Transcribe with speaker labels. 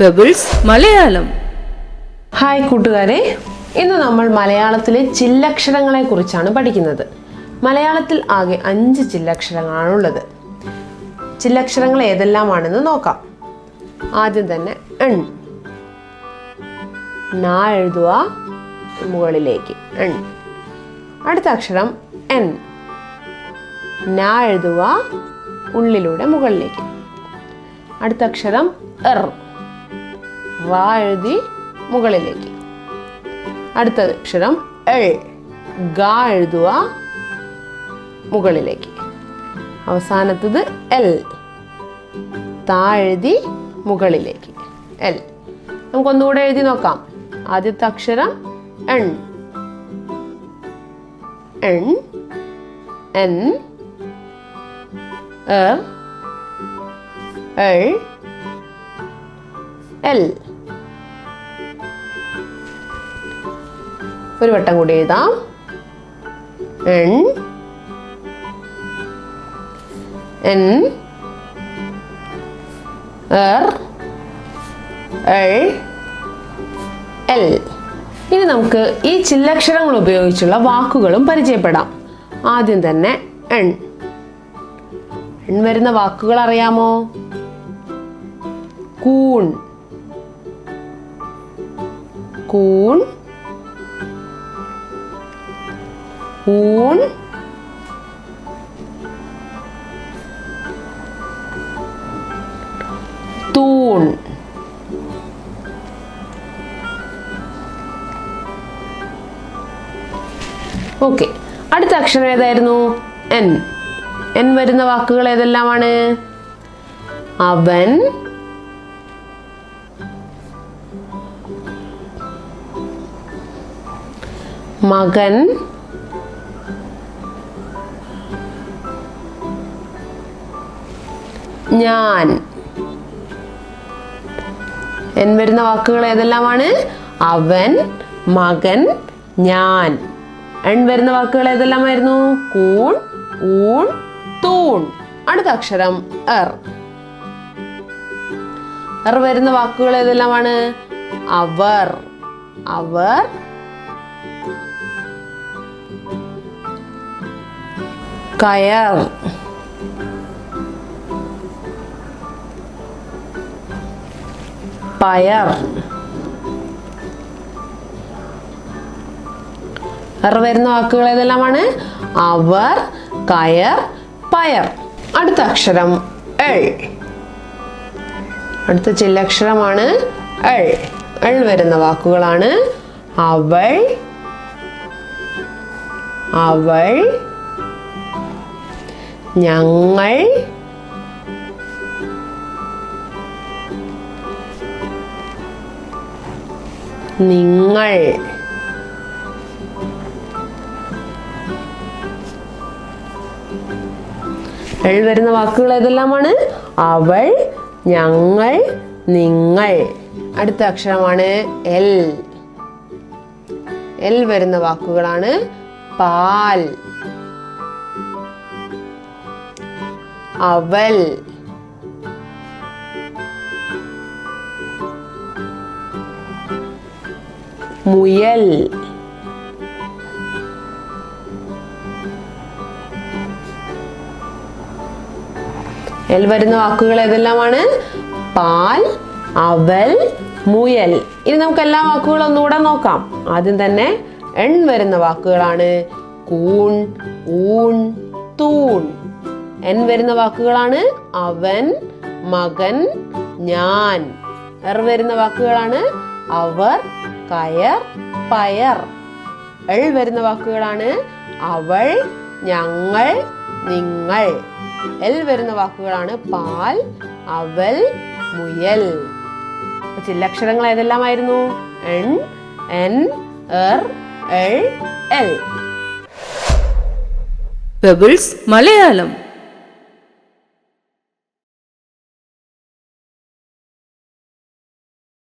Speaker 1: Pebbles Malayalam
Speaker 2: hi കൂട്ടുകാരെ. ഇന്ന് നമ്മൾ മലയാളത്തിലെ ചില്ലക്ഷരങ്ങളെ കുറിച്ചാണ് പഠിക്കുന്നത്. മലയാളത്തിൽ ആകെ അഞ്ച് ചില്ലക്ഷരങ്ങളാണുള്ളത്. ചില്ലക്ഷരങ്ങൾ ഏതെല്ലാമാണെന്ന് നോക്കാം. ആദ്യം തന്നെ എൺ. നാ എഴുതുക മുകളിലേക്ക് എൺ. അടുത്ത അക്ഷരം എൻ. നാ എഴുതുക ഉള്ളിലൂടെ മുകളിലേക്ക്. അടുത്ത അക്ഷരം എർ. റാ എഴുതി മുകളിലേക്ക്. അടുത്ത അക്ഷരം എൾ ഗാ എഴുതുക മുകളിലേക്ക്. അവസാനത്തത് എൽ. താ എഴുതി മുകളിലേക്ക്. എൽ. നമുക്കൊന്നുകൂടെ എഴുതി നോക്കാം. ആദ്യത്തെ അക്ഷരം എൺ. എൺ. എൻ. എ. എൾ എൽ ഒരു വട്ടം കൂടി എഴുതാം. എൺ എൻ എൽ ഇനി നമുക്ക് ഈ ചില്ലക്ഷരങ്ങൾ ഉപയോഗിച്ചുള്ള വാക്കുകളും പരിചയപ്പെടാം. ആദ്യം തന്നെ എൺ എൺ വരുന്ന വാക്കുകൾ അറിയാമോ? കൂൺ. കൂൺ ഊൺ തൂൺ. ഓക്കെ അടുത്ത അക്ഷരം ഏതായിരുന്നു? എൻ. എൻ വരുന്ന വാക്കുകൾ ഏതെല്ലാമാണ്? അവൻ മകൻ. ഞാൻ. എൻ വരുന്ന വാക്കുകൾ ഏതെല്ലാമാണ്? അവൻ മകൻ ഞാൻ. എൺ വരുന്ന വാക്കുകൾ ഏതെല്ലാമായിരുന്നു? കൂൺ ഊൺ തൂൺ. അടുത്ത അക്ഷരം എർ. എർ വരുന്ന വാക്കുകൾ ഏതെല്ലാമാണ്? അവർ. അവർ കയർ പയർ എർ വരുന്ന വാക്കുകൾ ഏതെല്ലാമാണ്? അവർ കയർ പയർ. അടുത്ത അക്ഷരം എൾ അടുത്ത ചില്ലക്ഷരമാണ് എൾ എൾ വരുന്ന വാക്കുകളാണ് അവൾ അവൾ ഞങ്ങൾ നിങ്ങൾ വരുന്ന വാക്കുകൾ ഏതെല്ലാമാണ്? അവൾ ഞങ്ങൾ നിങ്ങൾ. അടുത്ത അക്ഷരമാണ് എൽ. എൽ വരുന്ന വാക്കുകളാണ് പാൽ. അവൽ. മുയൽ. എൽ വരുന്ന വാക്കുകൾ ഏതെല്ലാമാണ്? പാൽ അവൽ മുയൽ. ഇനി നമുക്ക് എല്ലാ വാക്കുകളും ഒന്നുകൂടെ നോക്കാം. ആദ്യം തന്നെ എൺ വരുന്ന വാക്കുകളാണ് കൂൺ ഊൺ തൂൺ. എൻ വരുന്ന വാക്കുകളാണ് അവൻ മകൻ ഞാൻ. എർ വരുന്ന വാക്കുകളാണ് അവർ കയർ പയർ. എൾ വരുന്ന വാക്കുകളാണ് അവൾ ഞങ്ങൾ നിങ്ങൾ. എൽ വരുന്ന വാക്കുകളാണ് പാൽ അവൽ മുയൽ. ചില്ലക്ഷരങ്ങൾ ഏതെല്ലാമായിരുന്നു? എൺ എൻ എർ എൾ എൽ.
Speaker 1: പെബിൾസ് മലയാളം.